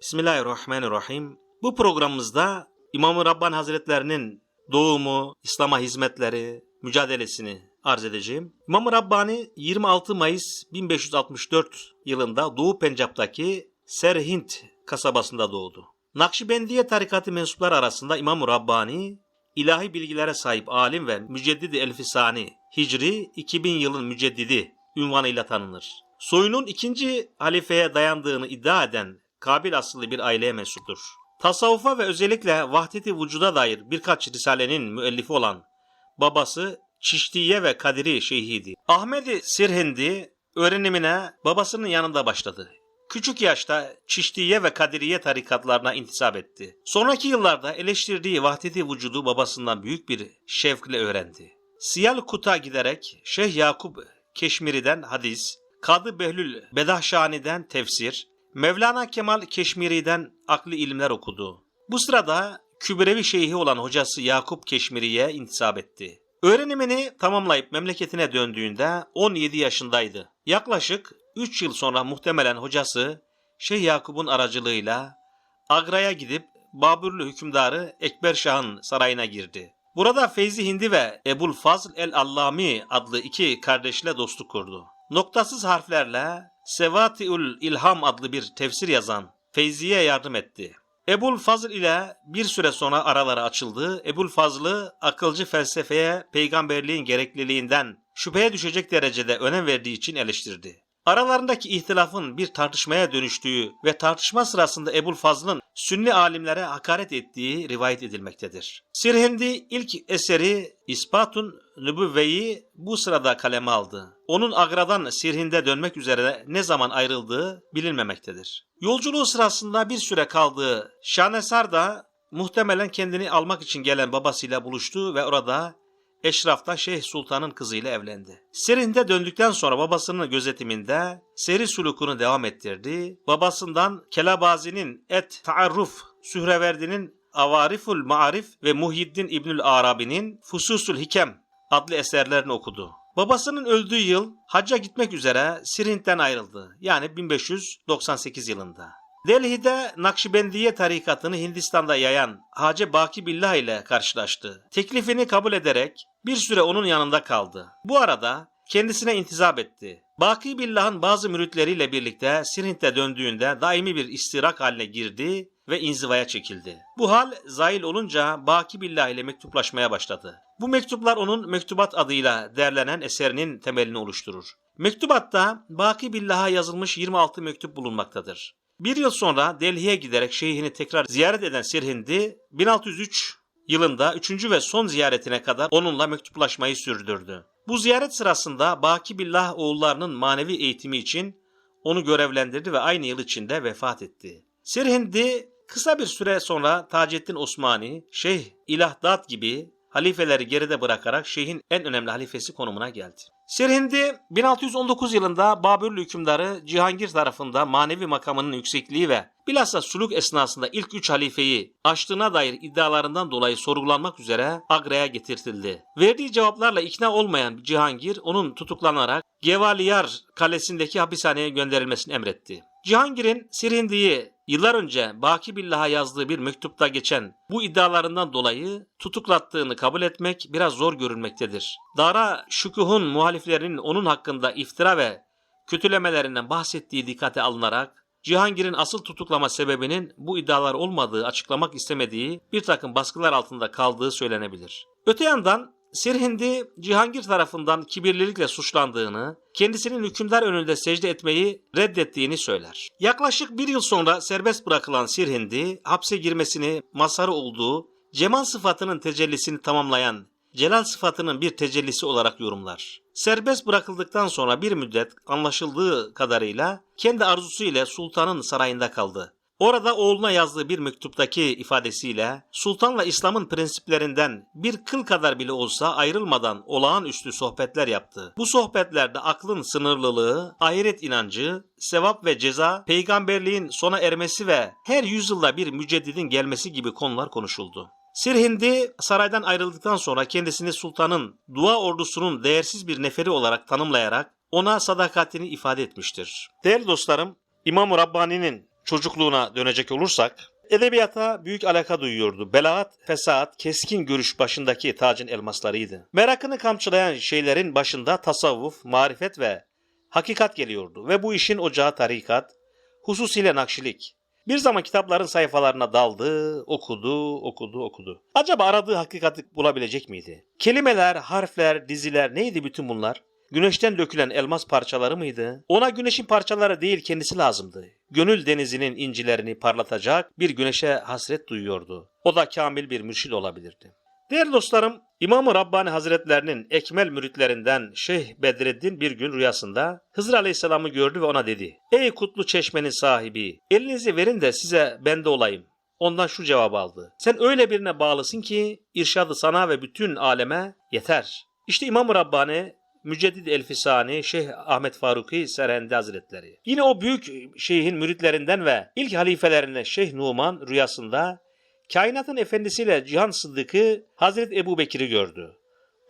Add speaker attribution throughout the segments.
Speaker 1: Bismillahirrahmanirrahim. Bu programımızda İmam-ı Rabbani Hazretlerinin doğumu, İslam'a hizmetleri, mücadelesini arz edeceğim. İmam-ı Rabbani 26 Mayıs 1564 yılında Doğu Pencap'taki Serhind kasabasında doğdu. Nakşibendiye tarikatı mensupları arasında İmam-ı Rabbani ilahi bilgilere sahip alim ve müceddidi Elfisani Hicri 2000 yılın müceddidi ünvanıyla tanınır. Soyunun ikinci halifeye dayandığını iddia eden Kabil asıllı bir aileye mensuptur. Tasavvufa ve özellikle vahdeti vücuda dair birkaç risalenin müellifi olan babası Çiştiye ve Kadiri Şeyhidi. Ahmedi Sirhindi öğrenimine babasının yanında başladı. Küçük yaşta Çiştiye ve Kadiriye tarikatlarına intisap etti. Sonraki yıllarda eleştirdiği vahdeti vücudu babasından büyük bir şevkle öğrendi. Siyal Kut'a giderek Şeyh Yakup Keşmiri'den hadis, Kadı Behlül Bedahşani'den tefsir, Mevlana Kemal Keşmiri'den akli ilimler okudu. Bu sırada Kübrevi Şeyhi olan hocası Yakup Keşmiri'ye intisap etti. Öğrenimini tamamlayıp memleketine döndüğünde 17 yaşındaydı. Yaklaşık 3 yıl sonra muhtemelen hocası Şeyh Yakup'un aracılığıyla Agra'ya gidip Babürlü hükümdarı Ekber Şah'ın sarayına girdi. Burada Feyzi Hindi ve Ebul Fazl el-Allami adlı iki kardeşle dostluk kurdu. Noktasız harflerle Sevatiül İlham adlı bir tefsir yazan Feyzi'ye yardım etti. Ebul Fazl ile bir süre sonra araları açıldı. Ebul Fazl'ı akılcı felsefeye peygamberliğin gerekliliğinden şüpheye düşecek derecede önem verdiği için eleştirdi. Aralarındaki ihtilafın bir tartışmaya dönüştüğü ve tartışma sırasında Ebul Fazl'ın Sünni alimlere hakaret ettiği rivayet edilmektedir. Sirhendi ilk eseri İspatun Nübüvve'yi bu sırada kaleme aldı. Onun Agra'dan Sirhind'e dönmek üzere ne zaman ayrıldığı bilinmemektedir. Yolculuğu sırasında bir süre kaldığı Şanesar da muhtemelen kendini almak için gelen babasıyla buluştu ve orada Eşraf'ta Şeyh Sultan'ın kızıyla evlendi. Serinde döndükten sonra babasının gözetiminde seri sulukunu devam ettirdi. Babasından Kelabazi'nin Et Taarruf, Sühreverdi'nin Avariful Maarif ve Muhyiddin İbnül Arabi'nin Fususul Hikem adlı eserlerini okudu. Babasının öldüğü yıl hacca gitmek üzere Sirhint'ten ayrıldı. Yani 1598 yılında. Delhi'de Nakşibendiye tarikatını Hindistan'da yayan Hacı Baki Billah ile karşılaştı. Teklifini kabul ederek bir süre onun yanında kaldı. Bu arada kendisine intizap etti. Baki Billah'ın bazı müritleriyle birlikte Sirhint'e döndüğünde daimi bir istirak haline girdi ve inzivaya çekildi. Bu hal zail olunca Baki Billah ile mektuplaşmaya başladı. Bu mektuplar onun Mektubat adıyla derlenen eserinin temelini oluşturur. Mektubatta Baki Billah'a yazılmış 26 mektup bulunmaktadır. Bir yıl sonra Delhi'ye giderek şeyhini tekrar ziyaret eden Sirhindi 1603 yılında üçüncü ve son ziyaretine kadar onunla mektuplaşmayı sürdürdü. Bu ziyaret sırasında Baki Billah oğullarının manevi eğitimi için onu görevlendirdi ve aynı yıl içinde vefat etti. Sirhindi kısa bir süre sonra Taceddin Osmani, Şeyh İlahdat gibi halifeleri geride bırakarak şeyhin en önemli halifesi konumuna geldi. Sirhindi 1619 yılında Babürlü hükümdarı Cihangir tarafından manevi makamının yüksekliği ve bilhassa suluk esnasında ilk üç halifeyi aştığına dair iddialarından dolayı sorgulanmak üzere Agra'ya getirtildi. Verdiği cevaplarla ikna olmayan Cihangir onun tutuklanarak Gevaliyar kalesindeki hapishaneye gönderilmesini emretti. Cihangir'in Sirhindi'yi yıllar önce Baki Billah'a yazdığı bir mektupta geçen bu iddialarından dolayı tutuklattığını kabul etmek biraz zor görünmektedir. Dara Şükuh'un muhaliflerinin onun hakkında iftira ve kötülemelerinden bahsettiği dikkate alınarak Cihangir'in asıl tutuklama sebebinin bu iddialar olmadığı açıklamak istemediği bir takım baskılar altında kaldığı söylenebilir. Öte yandan Sirhindi Cihangir tarafından kibirlilikle suçlandığını, kendisinin hükümdar önünde secde etmeyi reddettiğini söyler. Yaklaşık bir yıl sonra serbest bırakılan Sirhindi, hapse girmesini mazharı olduğu cemal sıfatının tecellisini tamamlayan celal sıfatının bir tecellisi olarak yorumlar. Serbest bırakıldıktan sonra bir müddet anlaşıldığı kadarıyla kendi arzusu ile sultanın sarayında kaldı. Orada oğluna yazdığı bir mektuptaki ifadesiyle sultanla İslam'ın prensiplerinden bir kıl kadar bile olsa ayrılmadan olağanüstü sohbetler yaptı. Bu sohbetlerde aklın sınırlılığı, ahiret inancı, sevap ve ceza, peygamberliğin sona ermesi ve her yüzyılda bir müceddidin gelmesi gibi konular konuşuldu. Sirhindi saraydan ayrıldıktan sonra kendisini sultanın dua ordusunun değersiz bir neferi olarak tanımlayarak ona sadakatini ifade etmiştir. Değerli dostlarım, İmam-ı Rabbani'nin çocukluğuna dönecek olursak, edebiyata büyük alaka duyuyordu. Belaat, fesat, keskin görüş başındaki tacın elmaslarıydı. Merakını kamçılayan şeylerin başında tasavvuf, marifet ve hakikat geliyordu ve bu işin ocağı tarikat, hususiyle nakşilik. Bir zaman kitapların sayfalarına daldı, okudu, okudu, okudu. Acaba aradığı hakikati bulabilecek miydi? Kelimeler, harfler, diziler neydi bütün bunlar? Güneşten dökülen elmas parçaları mıydı? Ona güneşin parçaları değil kendisi lazımdı. Gönül denizinin incilerini parlatacak bir güneşe hasret duyuyordu. O da kamil bir mürşid olabilirdi. Değerli dostlarım, İmam-ı Rabbani Hazretlerinin ekmel müritlerinden Şeyh Bedreddin bir gün rüyasında Hızır Aleyhisselam'ı gördü ve ona dedi. Ey kutlu çeşmenin sahibi, elinizi verin de size bende olayım. Ondan şu cevabı aldı. Sen öyle birine bağlısın ki irşadı sana ve bütün aleme yeter. İşte İmam-ı Rabbani Müceddid Elfisani Şeyh Ahmet Faruki Serhendi Hazretleri. Yine o büyük şeyhin müritlerinden ve ilk halifelerinden Şeyh Numan rüyasında kainatın efendisiyle Cihan Sıddık'ı Hazreti Ebu Bekir'i gördü.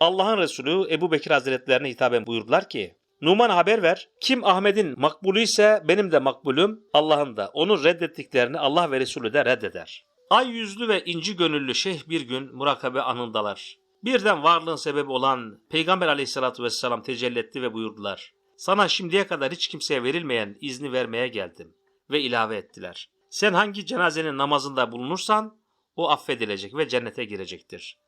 Speaker 1: Allah'ın Resulü Ebu Bekir Hazretlerine hitaben buyurdular ki Numan haber ver. Kim Ahmet'in makbulü ise benim de makbulüm Allah'ın da. Onu reddettiklerini Allah ve Resulü de reddeder. Ay yüzlü ve inci gönüllü şeyh bir gün murakabe anındalar. Birden varlığın sebebi olan Peygamber aleyhissalatü vesselam tecelli etti ve buyurdular. Sana şimdiye kadar hiç kimseye verilmeyen izni vermeye geldim. Ve ilave ettiler. Sen hangi cenazenin namazında bulunursan o affedilecek ve cennete girecektir.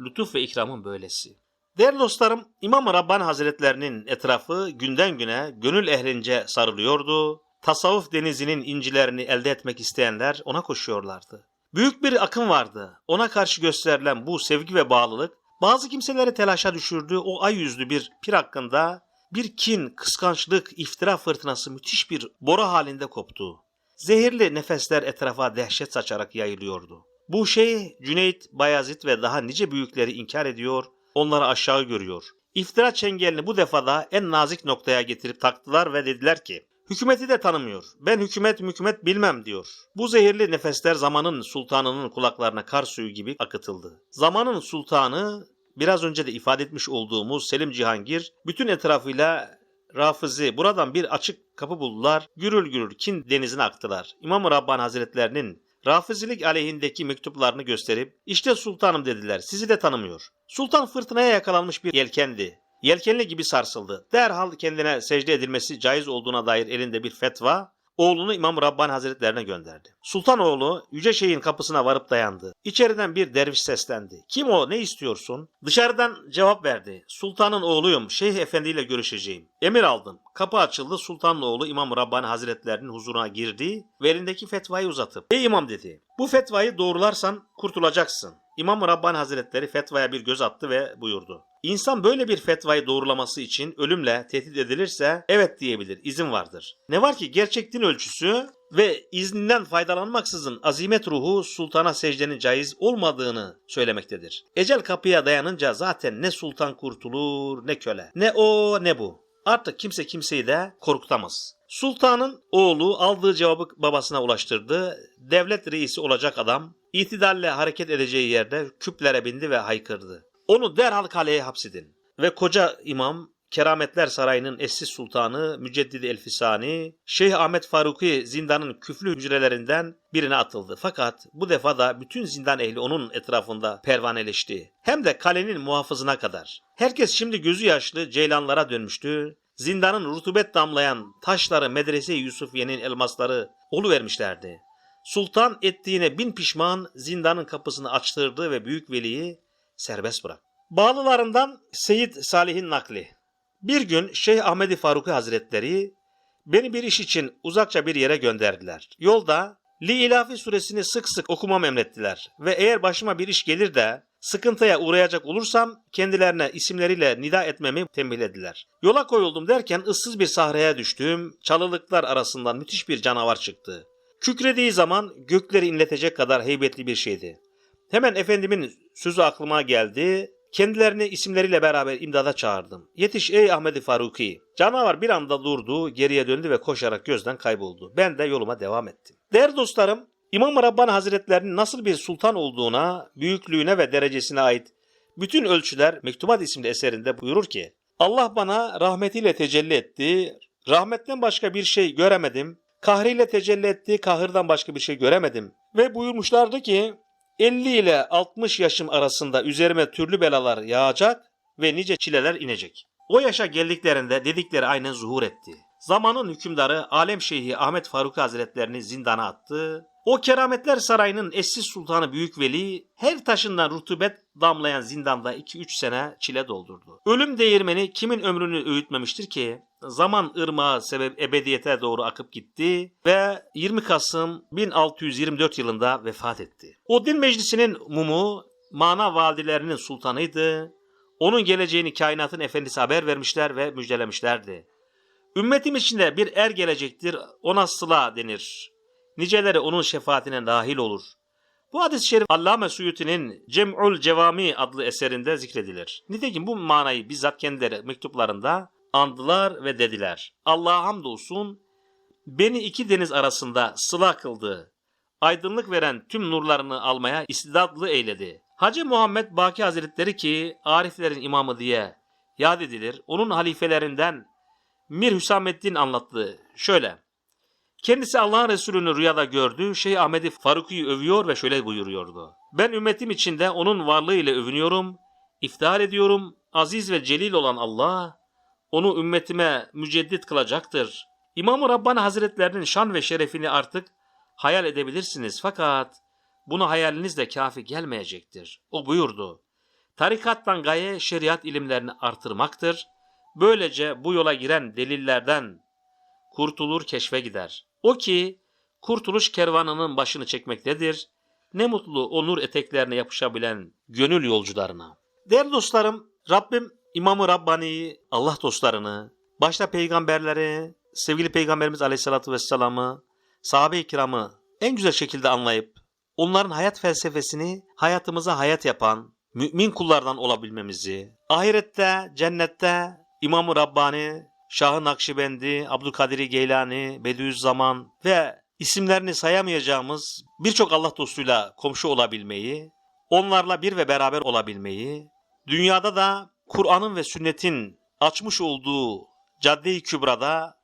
Speaker 1: Lütuf ve ikramın böylesi. Değerli dostlarım, İmam-ı Rabbani Hazretlerinin etrafı günden güne gönül ehlince sarılıyordu. Tasavvuf denizinin incilerini elde etmek isteyenler ona koşuyorlardı. Büyük bir akım vardı. Ona karşı gösterilen bu sevgi ve bağlılık bazı kimseleri telaşa düşürdü. O ay yüzlü bir pir hakkında bir kin, kıskançlık, iftira fırtınası müthiş bir bora halinde koptu. Zehirli nefesler etrafa dehşet saçarak yayılıyordu. Bu şey Cüneyt, Bayezid ve daha nice büyükleri inkar ediyor, onları aşağı görüyor. İftira çengelini bu defada en nazik noktaya getirip taktılar ve dediler ki, Hükümeti de tanımıyor. Ben hükümet hükümet bilmem diyor. Bu zehirli nefesler zamanın sultanının kulaklarına kar suyu gibi akıtıldı. Zamanın sultanı biraz önce de ifade etmiş olduğumuz Selim Cihangir bütün etrafıyla Rafizi buradan bir açık kapı buldular. Gürül gürül kin denizine aktılar. İmam-ı Rabbani Hazretlerinin Rafizilik aleyhindeki mektuplarını gösterip işte sultanım dediler sizi de tanımıyor. Sultan fırtınaya yakalanmış bir yelkendi. Yelkenli gibi sarsıldı. Derhal kendine secde edilmesi caiz olduğuna dair elinde bir fetva, oğlunu İmam Rabbani Hazretlerine gönderdi. Sultan oğlu Yüce Şeyh'in kapısına varıp dayandı. İçeriden bir derviş seslendi. Kim o, ne istiyorsun? Dışarıdan cevap verdi. Sultanın oğluyum, Şeyh Efendi ile görüşeceğim. Emir aldım. Kapı açıldı, sultanın oğlu İmam Rabbani Hazretlerinin huzuruna girdi ve elindeki fetvayı uzatıp, Ey imam dedi, bu fetvayı doğrularsan kurtulacaksın. İmam Rabbani Hazretleri fetvaya bir göz attı ve buyurdu. İnsan böyle bir fetvayı doğrulaması için ölümle tehdit edilirse evet diyebilir, izin vardır. Ne var ki gerçek din ölçüsü ve izninden faydalanmaksızın azimet ruhu sultana secdenin caiz olmadığını söylemektedir. Ecel kapıya dayanınca zaten ne sultan kurtulur ne köle. Ne o ne bu. Artık kimse kimseyi de korkutamaz. Sultanın oğlu aldığı cevabı babasına ulaştırdı. Devlet reisi olacak adam itidalle hareket edeceği yerde küplere bindi ve haykırdı. Onu derhal kaleye hapsedin. Ve koca imam Kerametler Sarayı'nın eski sultanı Müceddidi Elfisani, Şeyh Ahmet Faruki zindanın küflü hücrelerinden birine atıldı. Fakat bu defa da bütün zindan ehli onun etrafında pervaneleşti. Hem de kalenin muhafızına kadar. Herkes şimdi gözü yaşlı ceylanlara dönmüştü. Zindanın rutubet damlayan taşları Medrese-i Yusufiye'nin elmasları oluvermişlerdi. Sultan ettiğine bin pişman zindanın kapısını açtırdı ve büyük veliyi serbest bırak. Bağlılarından Seyit Salih'in nakli. Bir gün Şeyh Ahmedi Faruki Hazretleri beni bir iş için uzakça bir yere gönderdiler. Yolda Li İlafi suresini sık sık okumam emrettiler ve eğer başıma bir iş gelir de sıkıntıya uğrayacak olursam kendilerine isimleriyle nida etmemi tembihlediler. Yola koyuldum derken ıssız bir sahraya düştüm. Çalılıklar arasından müthiş bir canavar çıktı. Kükrediği zaman gökleri inletecek kadar heybetli bir şeydi. Hemen efendimin sözü aklıma geldi. Kendilerini isimleriyle beraber imdada çağırdım. Yetiş ey Ahmedi Faruki. Canavar bir anda durdu, geriye döndü ve koşarak gözden kayboldu. Ben de yoluma devam ettim. Değerli dostlarım, İmam Rabbani Hazretlerinin nasıl bir sultan olduğuna, büyüklüğüne ve derecesine ait bütün ölçüler Mektubat isimli eserinde buyurur ki, Allah bana rahmetiyle tecelli etti, rahmetten başka bir şey göremedim, Kahriyle tecelli etti, kahırdan başka bir şey göremedim. Ve buyurmuşlardı ki 50 ile 60 yaşım arasında üzerime türlü belalar yağacak ve nice çileler inecek. O yaşa geldiklerinde dedikleri aynen zuhur etti. Zamanın hükümdarı Alem Şeyhi Ahmet Faruk Hazretlerini zindana attı. O kerametler sarayının eşsiz sultanı Büyük Veli her taşından rutubet damlayan zindanda 2-3 sene çile doldurdu. Ölüm değirmeni kimin ömrünü öğütmemiştir ki? Zaman ırmağı sebep ebediyete doğru akıp gitti ve 20 Kasım 1624 yılında vefat etti. O din meclisinin mumu mana vadilerinin sultanıydı. Onun geleceğini kainatın efendisi haber vermişler ve müjdelemişlerdi. Ümmetim içinde bir er gelecektir, ona sıla denir. Niceleri onun şefaatine dahil olur. Bu hadis-i şerif Allame Suyuti'nin Cem'ul Cevami adlı eserinde zikredilir. Nitekim bu manayı bizzat kendileri mektuplarında andılar ve dediler. Allah'a hamdolsun beni iki deniz arasında sıla kıldı. Aydınlık veren tüm nurlarını almaya istidadlı eyledi. Hacı Muhammed Baki Hazretleri ki Ariflerin imamı diye yad edilir. Onun halifelerinden Mir Hüsamettin anlattı. Şöyle. Kendisi Allah'ın Resulü'nü rüyada gördü. Şeyh Ahmet'i Faruki'yi övüyor ve şöyle buyuruyordu. Ben ümmetim içinde onun varlığıyla övünüyorum, iftihar ediyorum. Aziz ve celil olan Allah, onu ümmetime müceddit kılacaktır. İmam-ı Rabbani Hazretlerinin şan ve şerefini artık hayal edebilirsiniz fakat bunu hayalinizle kafi gelmeyecektir. O buyurdu. Tarikattan gaye şeriat ilimlerini artırmaktır. Böylece bu yola giren delillerden kurtulur keşfe gider. O ki kurtuluş kervanının başını çekmektedir. Ne mutlu o nur eteklerine yapışabilen gönül yolcularına. Değerli dostlarım, Rabbim İmam-ı Rabbani'yi, Allah dostlarını, başta peygamberleri, sevgili peygamberimiz Aleyhisselatü Vesselam'ı, sahabe-i kiramı en güzel şekilde anlayıp, onların hayat felsefesini hayatımıza hayat yapan mümin kullardan olabilmemizi, ahirette, cennette İmam-ı Rabbani, Şah-ı Nakşibendi, Abdülkadir Geylani, Bediüzzaman ve isimlerini sayamayacağımız birçok Allah dostuyla komşu olabilmeyi, onlarla bir ve beraber olabilmeyi, dünyada da Kur'an'ın ve sünnetin açmış olduğu cadde-i kübrada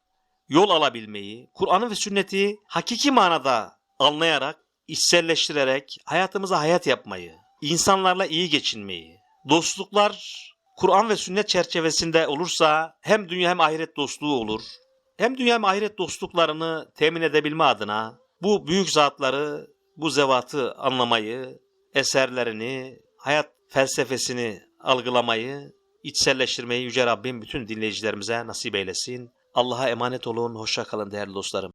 Speaker 1: yol alabilmeyi, Kur'an'ı ve sünneti hakiki manada anlayarak, içselleştirerek hayatımıza hayat yapmayı, insanlarla iyi geçinmeyi, dostluklar Kur'an ve sünnet çerçevesinde olursa hem dünya hem ahiret dostluğu olur. Hem dünya hem ahiret dostluklarını temin edebilme adına bu büyük zatları, bu zevatı anlamayı, eserlerini, hayat felsefesini algılamayı, içselleştirmeyi Yüce Rabbim bütün dinleyicilerimize nasip eylesin. Allah'a emanet olun, hoşça kalın değerli dostlarım.